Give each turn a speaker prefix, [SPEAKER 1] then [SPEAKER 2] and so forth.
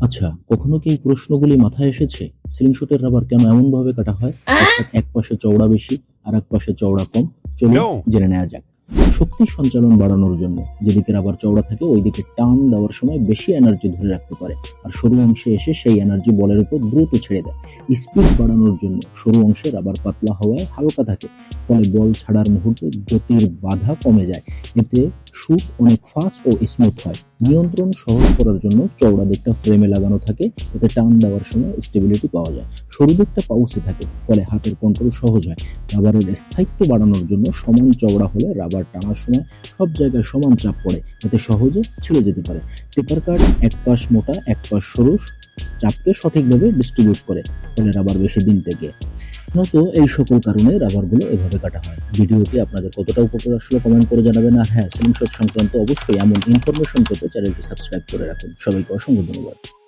[SPEAKER 1] আচ্ছা কখনো কি এই প্রশ্নগুলি মাথায় এসেছে? সিলিং শটের রাবার কেন এমন ভাবে কাটা হয়? অর্থাৎ এক পাশে চওড়া বেশি আর এক পাশে চওড়া কম। চলুন জেনে নেওয়া যাক। শক্তি সঞ্চালন বাড়ানোর জন্য যেদিকে রাবার চওড়া থাকে ওইদিকে টান দেওয়ার সময় বেশি এনার্জি ধরে রাখতে পারে। আর সরু অংশে এসে সেই এনার্জি বলের উপর দ্রুত ছেড়ে দেয়। স্পিড বাড়ানোর জন্য সরু অংশে রাবার পাতলা হওয়ায় হালকা থাকে ফলে বল ছাড়ার মুহূর্তে গতির বাধা কমে যায়। এতে শুট অনেক ফাস্ট ও স্মুথ হয়। নিয়ন্ত্রণ সহজ করার জন্য চওড়া দিকটা ফ্রেমে লাগানো থাকে, এতে টান দেওয়ার সময় স্টেবিলিটি পাওয়া যায়। সরু দিকটা পাউসে থাকে, ফলে হাতের কন্ট্রোল সহজ হয়। রাবারের স্থায়িত্ব বাড়ানোর জন্য সমান চওড়া হলে রাবার টানার সময় সব জায়গায় সমান চাপ পড়ে, এতে সহজে ছিঁড়ে যেতে পারে। পেপার কাট এক পাশ মোটা, এক পাশ সরু চাপকে সঠিকভাবে ডিস্ট্রিবিউট করে, ফলে রাবার বেশি দিন থেকে। নত এই সকল কারণে রাবারগুলো এভাবে কাটা হয়। ভিডিওটি আপনাদের কতটা উপকার আসলে কমেন্ট করে জানাবেন। আর হ্যাঁ সিলিংশট সংক্রান্ত অবশ্যই এমন ইনফরমেশন পেতে চ্যানেলটি সাবস্ক্রাইব করে রাখুন। সবাইকে অসংখ্য ধন্যবাদ।